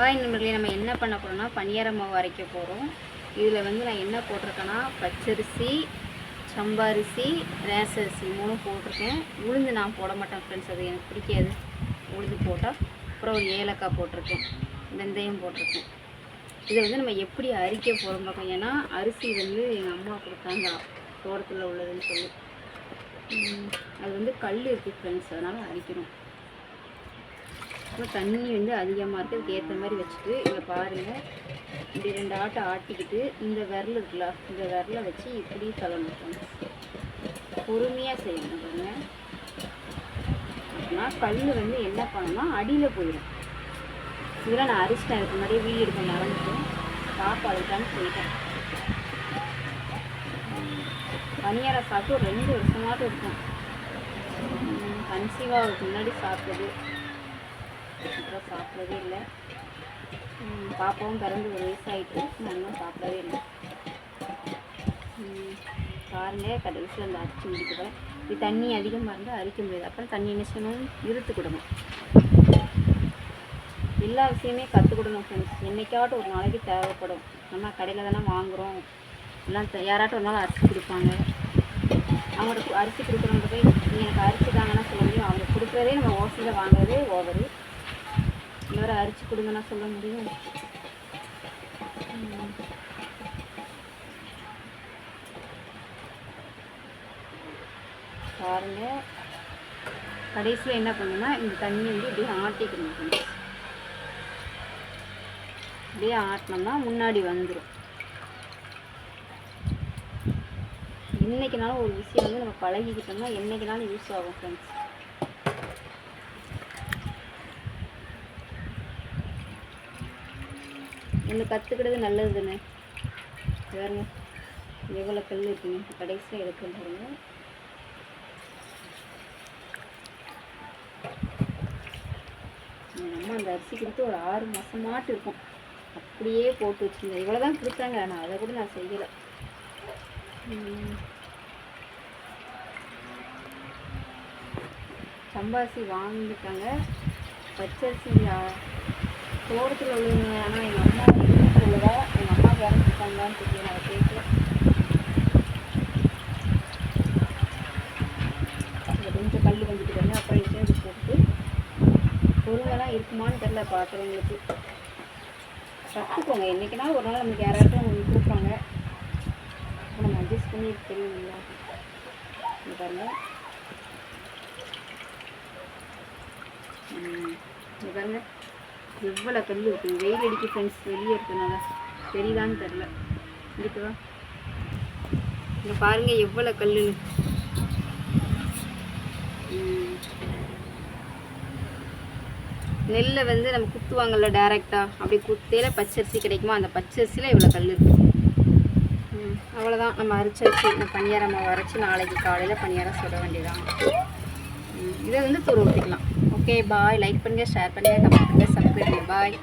Hi நண்பர்களே நம்ம என்ன பண்ண போகிறோம்னா பனியார மாவு அரைக்க போகிறோம் இதில் வந்து நான் என்ன போட்டிருக்கேன்னா பச்சரிசி சம்பரிசி ரேசரிசி மூணும் போட்டிருக்கேன். உளுந்து நான் போட மாட்டேன் ஃப்ரெண்ட்ஸ் அது எனக்கு பிடிக்காது. உளுந்து போட்டால் அப்புறம் ஒரு ஏலக்காய் போட்டிருக்கேன். வெந்தயம் போட்டிருக்கேன். இதை வந்து நம்ம எப்படி அரிக்க போகிறோம் பார்க்கணும். ஏன்னா அரிசி வந்து எங்கள் அம்மா கொடுத்தாங்க. தோட்டத்தில் உள்ளதுன்னு சொல்லி. அது வந்து கல் இருக்குது ஃப்ரெண்ட்ஸ் அதனால் அரிக்கணும். அப்புறம் தண்ணி வந்து அதிகமாக இருக்குது அதுக்கு ஏற்ற மாதிரி வச்சுட்டு இங்கே பாருங்கள் இப்படி ரெண்டு ஆட்டை ஆட்டிக்கிட்டு இந்த விரல் இருக்குல்ல இந்த விரலை வச்சு இப்படி தள்ளணும் பொறுமையாக செய்யணும் பாருங்க. அப்படின்னா கல் வந்து என்ன பண்ணணும்னா அடியில் போயிடும். இதெல்லாம் நான் அரிசிட்டேன் இருக்க மாதிரியே வீடு எடுக்க மறந்துட்டேன். பாப்பா அதுக்கான்னு சொல்லிட்டேன். பனியார சாப்பிட்டு ஒரு ரெண்டு வருஷமாட்டும் இருக்கும். கன்சீவாக முன்னாடி சாப்பிட்டது. அப்புறம் சாப்பிடவே இல்லை. பாப்பாவும் பிறந்து ஒரு வயசாகிட்டு நான் இன்னும் சாப்பிடவே இல்லை. ம், கடைசியில் அந்த அரிசி முடிக்கிறேன் இது தண்ணி அதிகமாக இருந்தால் அரிக்க முடியாது. அப்புறம் தண்ணி என்ன செய்யணும்? இருத்துக்கிடணும் எல்லா விஷயமே கற்றுக்கிடணும் ஃப்ரெண்ட்ஸ் என்னைக்காட்டும் ஒரு நாளைக்கு தேவைப்படும். நம்ம கடையில் தானே வாங்குகிறோம் எல்லாம் யாராட்டும் ஒரு நாள் அரிசி கொடுப்பாங்க. அவங்களுக்கு அரிசி கொடுக்குறவங்க போய் நீங்கள் எனக்கு அரிசி தாங்கன்னா சொல்ல முடியும் அவங்க கொடுக்குறதே நம்ம ஓசியில் வாங்குறதே ஓவரு. வேறு அரிச்சு கொடுங்க கொடுங்கன்னா சொல்ல முடியும். பாருங்க. கடைசியில் என்ன பண்ணுன்னா இந்த தண்ணி வந்து இப்படியே ஆட்டிக்கணும் friends. இப்படியே ஆட்டினோம்னா முன்னாடி வந்துடும் இன்னைக்குனாலும் ஒரு விஷயம் வந்து நம்ம பழகிக்கிட்டோம்னா என்னைக்குனாலும் யூஸ் ஆகும் ஃப்ரெண்ட்ஸ் ஒன்று கற்றுக்கிறது நல்லது தானே பாருங்க எவ்வளோ கல் இருக்குங்க கடைசியாக எடுக்கணும் பாருங்க எங்கள் அம்மா அந்த அரிசி கொடுத்து ஒரு ஆறு மாதமாட்டு இருக்கும். அப்படியே போட்டு வச்சுருந்தேன். இவ்வளோ தான் கொடுத்தாங்க. ஆனால் அதை கூட நான் செய்யலை. சம்பாசி வாங்கிட்டாங்க. பச்சரிசி தோட்டத்தில் உள்ளவங்க ஆனால் எங்கள் அம்மா வீட்டில் உள்ளதா எங்கள் அம்மா வேலை கொடுத்தாங்களான்னு நான் அதை கேட்கல கொஞ்சம் கல் வந்துட்டு வந்து அப்புறம் எடுத்து போட்டு பொருளெல்லாம் இருக்குமான்னு தெரில பார்க்குறவங்களுக்கு கற்றுக்கோங்க என்றைக்குனா ஒரு நாள் நமக்கு யாராட்டும் கொடுப்பாங்க அப்போ நம்ம அட்ஜஸ்ட் பண்ணி தெரியுங்களா இங்க பாருங்க. பாருங்க. எவ்வளோ கல் இருக்குது வெயில் அடிக்கு ஃப்ரெண்ட்ஸ் வெளியே இருக்கனால தெரியுதான்னு தெரில இருக்குதா இங்கே பாருங்கள் எவ்வளோ கல்லுன்னு நெல்லை வந்து நம்ம குத்துவாங்கல்ல டேரெக்டாக அப்படி குத்தையில் பச்சரிசி கிடைக்குமா அந்த பச்சரிசியில் இவ்வளோ கல் இருக்குது அவ்வளோதான் நம்ம அரைச்சாச்சு இந்த பணியாரம் மாவு அரைச்சி நாளைக்கு காலையில் பணியாரம் சுட வேண்டியதான் இதை வந்து தூர ஊற்றிக்கலாம் ஓகே பாய் லைக் பண்ணுங்கள் ஷேர் பண்ணுங்கள் கமெண்ட் பண்ணுங்கள் சப்ஸ்கிரைப் பாய்